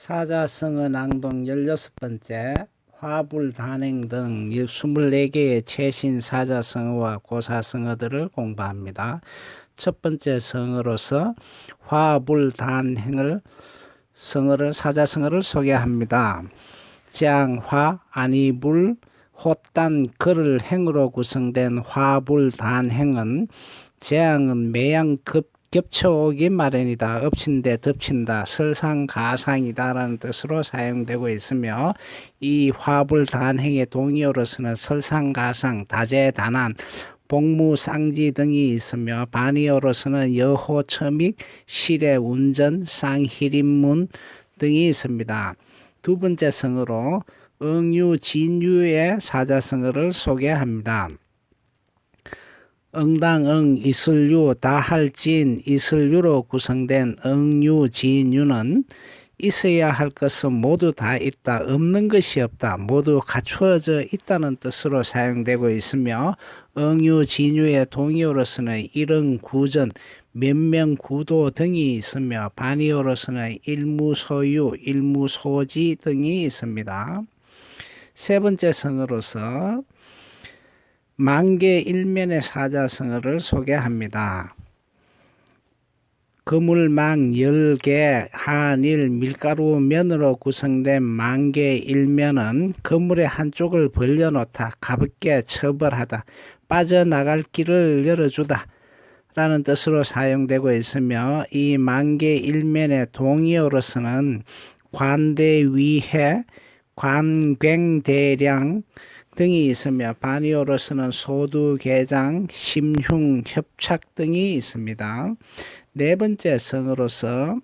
사자성어 낭독 16번째 화불 단행 등 24개의 최신 사자성어와 고사성어들을 공부합니다. 첫 번째 성어로서 화불 단행을 성어를 사자성어를 소개합니다. 장화 아니불 호단 글을 행으로 구성된 화불 단행은 재앙은 매양 급 겹쳐오기 마련이다. 엎친데 덮친다. 설상가상이다 라는 뜻으로 사용되고 있으며 이 화불 단행의 동의어로서는 설상가상, 다재다난, 복무상지 등이 있으며 반의어로서는 여호, 첨익, 시래, 운전, 쌍희림문 등이 있습니다. 두 번째 성어로 응유, 진유의 사자성어를 소개합니다. 응당응 이슬유 다할진 이슬유로 구성된 응유 진유는 있어야 할 것은 모두 다 있다 없는 것이 없다 모두 갖추어져 있다는 뜻으로 사용되고 있으며 응유 진유의 동의어로서는 일응 구전 면명구도 등이 있으며 반의어로서는 일무소유 일무소지 등이 있습니다. 세 번째 성어로서 만개 일면의 사자성어를 소개합니다. 그물망 열개 한일 밀가루 면으로 구성된 만개 일면은 그물의 한쪽을 벌려놓다 가볍게 처벌하다 빠져나갈 길을 열어주다 라는 뜻으로 사용되고 있으며 이 만개 일면의 동의어로서는 관대위해 관괭대량 등이 있으며 반의어로서는 소두, 개장, 심흉, 협착 등이 있습니다. 네 번째 성으로서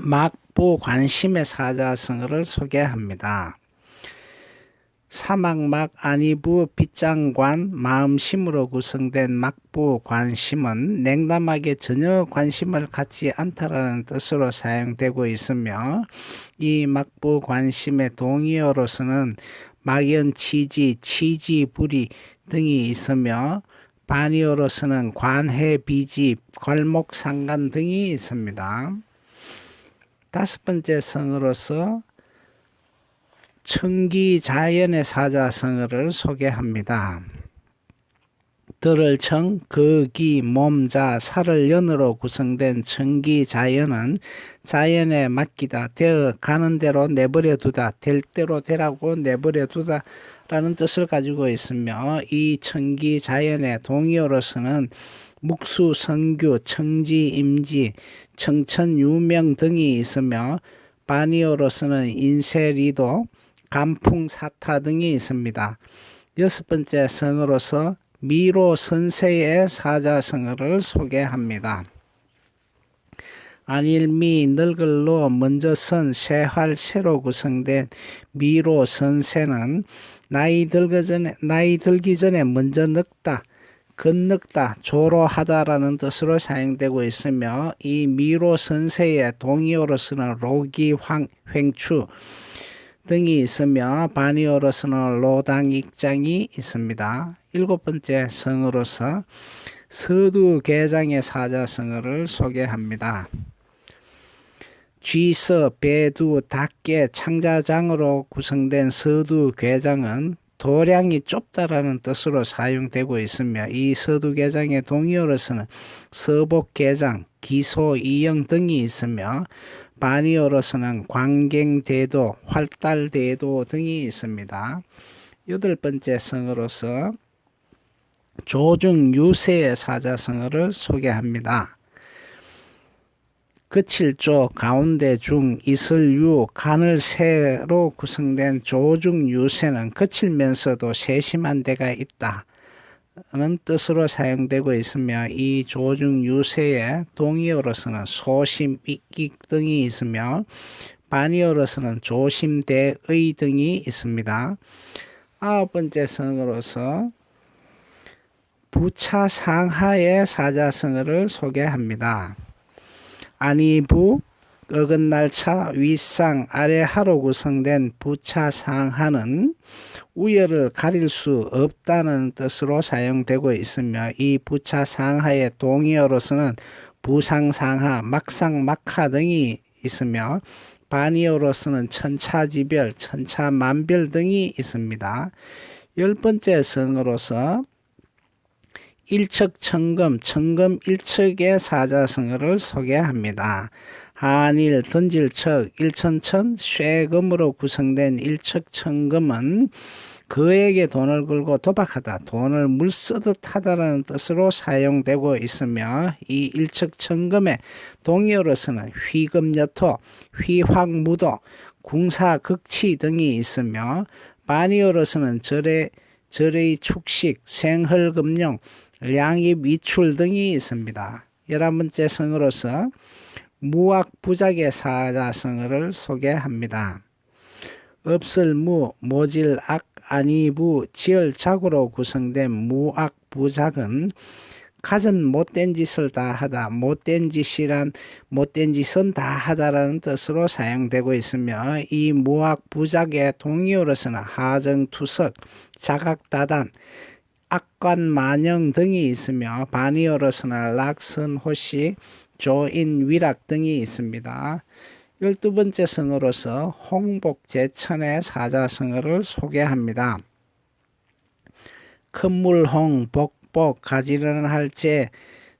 막부 관심의 사자성어를 소개합니다. 사막막 아니부 빗장관 마음심으로 구성된 막부 관심은 냉담하게 전혀 관심을 갖지 않다라는 뜻으로 사용되고 있으며 이 막부 관심의 동의어로서는 막연 치지, 치지, 부리 등이 있으며 반의어로서는 관해, 비지, 괄목, 상간 등이 있습니다. 다섯 번째 성으로서 청기 자연의 사자성어를 소개합니다. 들을 청, 거기, 몸 자, 살을 연으로 구성된 청기 자연은 자연에 맡기다, 되어 가는 대로 내버려 두다, 될 대로 되라고 내버려 두다 라는 뜻을 가지고 있으며 이 청기 자연의 동의어로서는 묵수, 성규, 청지, 임지, 청천, 유명 등이 있으며 반의어로서는 인세리도, 간풍, 사타 등이 있습니다. 여섯 번째 성으로서 미로 선세의 사자성어를 소개합니다. 안일미 늙을로 먼저 선 세활 새로 구성된 미로 선세는 나이 들기 전에 나이 들기 전에 먼저 늙다 건늙다 조로하다라는 뜻으로 사용되고 있으며 이 미로 선세의 동의어로서는 로기 황 횡추 등이 있으며 반의어로서는 로당 익장이 있습니다. 일곱 번째 성으로서 서두 개장의 사자성어를 소개합니다. 쥐서, 배두, 닭개, 창자장으로 구성된 서두 괴장은 도량이 좁다라는 뜻으로 사용되고 있으며 이 서두 개장의 동의어로서는 서복 개장, 기소, 이영 등이 있으며 반의어로서는 광갱대도, 활달대도 등이 있습니다. 여덟 번째 성어로서 조중 유세의 사자성어를 소개합니다. 그칠조 가운데 중 이슬유 간을 세로 구성된 조중 유세는 그칠면서도 세심한 데가 있다. 는 뜻으로 사용되고 있으며 이 조중 유세의 동의어로서는 소심, 익익 등이 있으며 반의어로서는 조심대의 등이 있습니다. 아홉 번째 성어로서 부차 상하의 사자성어를 소개합니다. 아니부, 어긋날차, 윗상, 아래하로 구성된 부차 상하는 우열을 가릴 수 없다는 뜻으로 사용되고 있으며 이 부차 상하의 동의어로서는 부상 상하, 막상 막하 등이 있으며 바니어로서는 천차지별, 천차만별 등이 있습니다. 열 번째 성으로서 일척 청금, 청금 일척의 사자성어를 소개합니다. 한일, 던질척, 일천천, 쇠금으로 구성된 일척 청금은 그에게 돈을 걸고 도박하다, 돈을 물쓰듯 하다라는 뜻으로 사용되고 있으며 이 일척 청금의 동의어로서는 휘금여토, 휘황무도, 궁사극치 등이 있으며 바니어로서는 절의, 절의 축식, 생헐금용, 양입 이출 등이 있습니다. 열한 번째 성으로서 무악부작의 사자성어를 소개합니다. 없을무, 모질악, 아니부, 지을작으로 구성된 무악부작은 가진 못된 짓을 다 하다, 못된 짓이란 못된 짓은 다 하다라는 뜻으로 사용되고 있으며 이 무악부작의 동의어로서는 하정투석, 자각다단, 악관만영 등이 있으며 반의어로서는 락선호시, 조인 위락 등이 있습니다. 열두 번째 성어로서 홍복 제천의 사자성어를 소개합니다. 큰물홍, 복복, 가지런한 할제,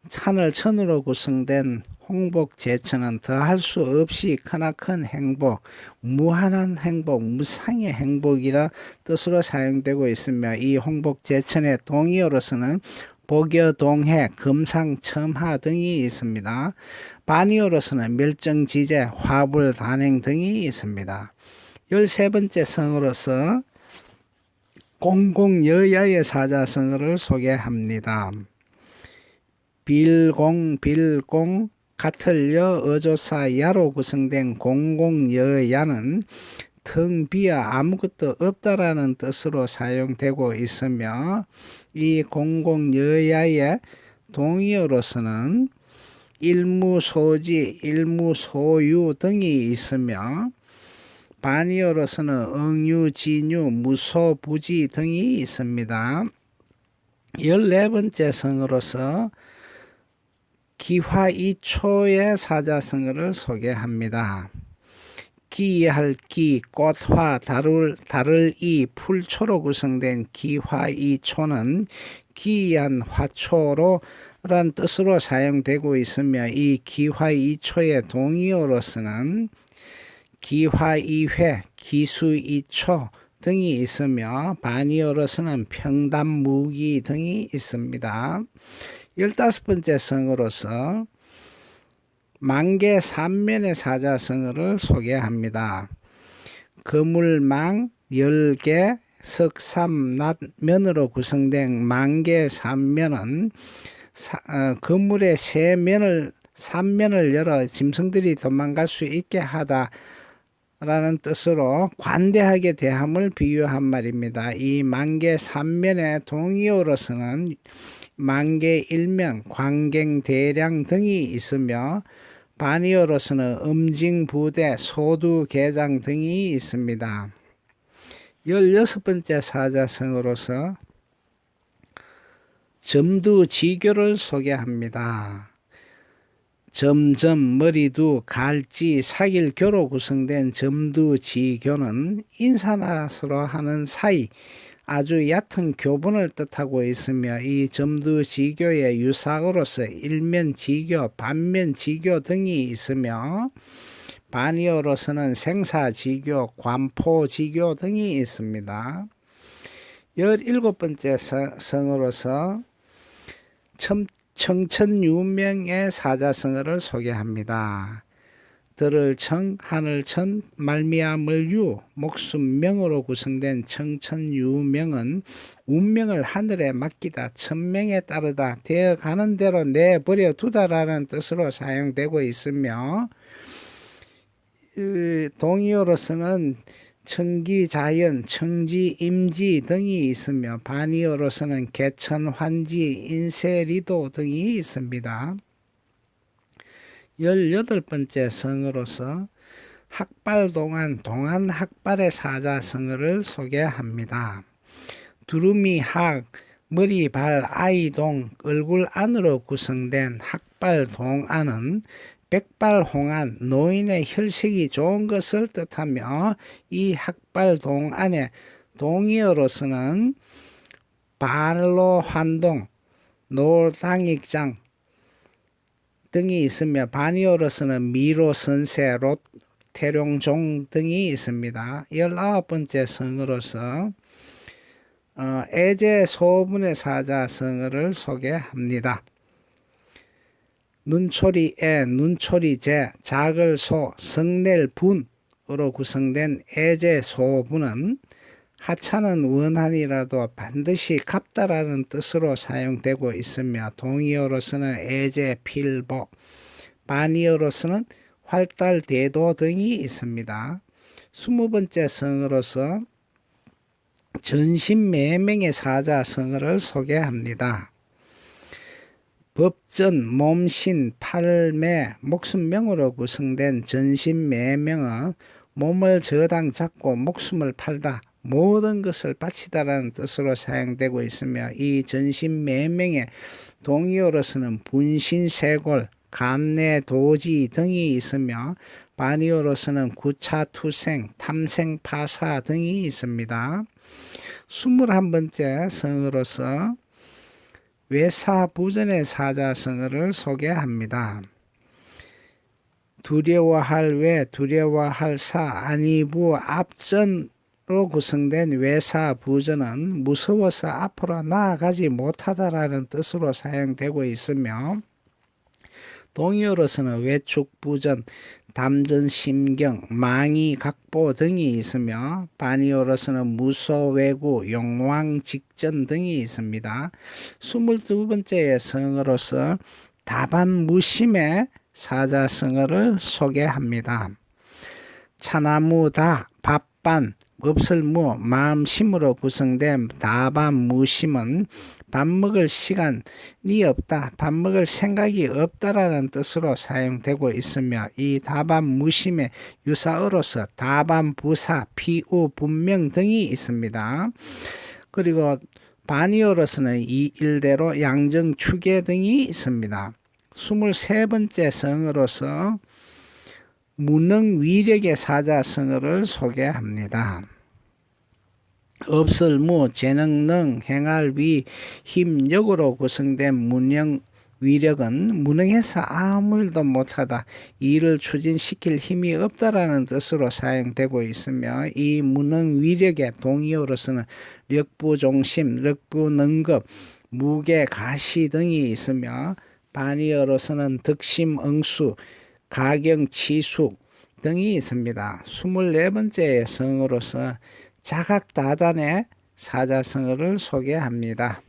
찬을 천으로 구성된 홍복 제천은 더할 수 없이 크나큰 행복, 무한한 행복, 무상의 행복이라 뜻으로 사용되고 있으며 이 홍복 제천의 동의어로서는 복여동해, 금상첨하 등이 있습니다. 반의어로서는 멸정지제, 화불 단행 등이 있습니다. 열세 번째 성으로서 공공여야의 사자성어를 소개합니다. 빌공, 빌공, 같을여, 어조사, 야로 구성된 공공여야는 텅 비어 아무것도 없다라는 뜻으로 사용되고 있으며 이 공공여야의 동의어로서는 일무소지, 일무소유 등이 있으며 반의어로서는 응유 진유, 무소 부지 등이 있습니다. 열네 번째 성으로서 기화이초의 사자성어를 소개합니다. 기할 기, 꽃화, 다룰, 다를 이, 풀초로 구성된 기화 이 초는 기이한 화초로 란 뜻으로 사용되고 있으며 이 기화 이초의 동의어로서는 기화 이회, 기수 이초 등이 있으며 반의어로서는 평담무기 등이 있습니다. 열다섯 번째 성으로서 만개 삼면의 사자성어를 소개합니다. 그물망 열개 석삼낫면으로 구성된 만개 삼면은 사, 어, 건물의 세 면을 삼면을 열어 짐승들이 도망갈 수 있게 하다. 라는 뜻으로 관대하게 대함을 비유한 말입니다. 이 만개 삼면의 동의어로서는 만개 일면, 광갱 대량 등이 있으며 반의어로서는 음징 부대, 소두 개장 등이 있습니다. 열여섯 번째 사자성어로서 점두지교를 소개합니다. 점점 머리두 갈지 사길교로 구성된 점두지교는 인사나서로 하는 사이 아주 얕은 교분을 뜻하고 있으며 이 점두지교의 유사어로서 일면지교, 반면지교 등이 있으며 반의어로서는 생사지교, 관포지교 등이 있습니다. 열일곱 번째 성으로서 청, 청천유명의 사자성어를 소개합니다. 들을 청, 하늘 천, 말미암을 유, 목숨명으로 구성된 청천유명은 운명을 하늘에 맡기다, 천명에 따르다, 되어가는 대로 내버려 두다라는 뜻으로 사용되고 있으며 동의어로서는 청기 자연, 청지 임지 등이 있으며 반의어로서는 개천 환지, 인세리도 등이 있습니다. 열여덟 번째 성으로서 학발 동안 동안 학발의 사자 성어를 소개합니다. 두루미 학, 머리, 발, 아이 동, 얼굴 안으로 구성된 학발 동안은 백발홍한 노인의 혈색이 좋은 것을 뜻하며 이 학발 동안의 동의어로서는 발로 환동, 노당익장 등이 있으며 반의어로서는 미로 선세, 롯, 태룡종 등이 있습니다. 열아홉 번째 성으로서 어, 애제 소분의 사자 성어를 소개합니다. 눈초리 에 눈초리 제 작을 소 성낼 분으로 구성된 애제 소분은 하찮은 원한이라도 반드시 갚다라는 뜻으로 사용되고 있으며 동의어로서는 애제 필보 반의어로서는 활달 대도 등이 있습니다. 스무 번째 성으로서 전신매명의 사자성어를 소개합니다. 법전, 몸신, 팔매, 목숨명으로 구성된 전신매명은 몸을 저당 잡고 목숨을 팔다, 모든 것을 바치다라는 뜻으로 사용되고 있으며 이 전신 매명의 동의어로서는 분신쇄골, 간내, 도지 등이 있으며 반의어로서는 구차 투생, 탐생 파사 등이 있습니다. 21번째 성으로서 외사 부전의 사자성어를 소개합니다. 두려워할 외, 두려워할 사, 아니부, 앞전으 로 구성된 외사 부전은 무서워서 앞으로 나아가지 못하다라는 뜻으로 사용되고 있으며 동의어로서는 외축 부전, 담전 심경, 망이, 각보 등이 있으며 반의어로서는 무소 외구, 용왕 직전 등이 있습니다. 22번째 성어로서 다반 무심의 사자성어를 소개합니다. 차나무다, 밥반, 없을무, 마음 심으로 구성된 다반무심은 밥 먹을 시간이 없다, 밥 먹을 생각이 없다라는 뜻으로 사용되고 있으며 이 다반무심의 유사어로서 다반부사, 피우, 분명 등이 있습니다. 그리고 반의어로서는 이 일대로 양정, 추계 등이 있습니다. 23번째 성어로서 무능 위력의 사자성어를 소개합니다. 없을무, 재능능, 행할위, 힘력으로 구성된 문영 위력은 무능해서 아무 일도 못하다 일을 추진시킬 힘이 없다라는 뜻으로 사용되고 있으며 이 무능 위력의 동의어로서는 력부종심, 력부능급, 무게, 가시 등이 있으며 반의어로서는 득심, 응수, 가경, 치숙 등이 있습니다. 24번째 성으로서 자각다단의 사자성어를 소개합니다.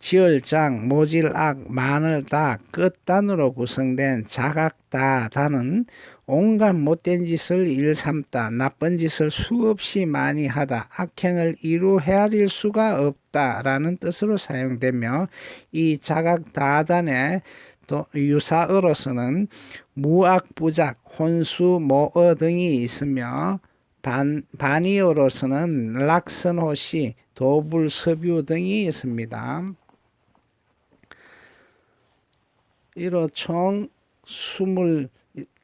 지을장, 모질악, 마늘다, 끝단으로 구성된 자각다단은 온갖 못된 짓을 일삼다, 나쁜 짓을 수없이 많이 하다, 악행을 이루 헤아릴 수가 없다라는 뜻으로 사용되며 이 자각다단의 또 유사어로서는 무악부작, 혼수, 모어 등이 있으며 반, 반이어로서는 락선호시, 도불섭유 등이 있습니다. 이로 총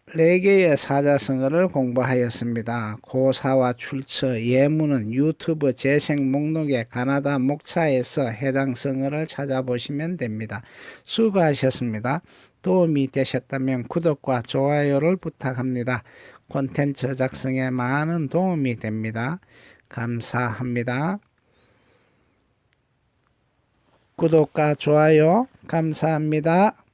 24개의 사자성어를 공부하였습니다. 고사와 출처, 예문은 유튜브 재생 목록에 가나다 목차에서 해당 성어를 찾아보시면 됩니다. 수고하셨습니다. 도움이 되셨다면 구독과 좋아요를 부탁합니다. 콘텐츠 작성에 많은 도움이 됩니다. 감사합니다. 구독과 좋아요 감사합니다.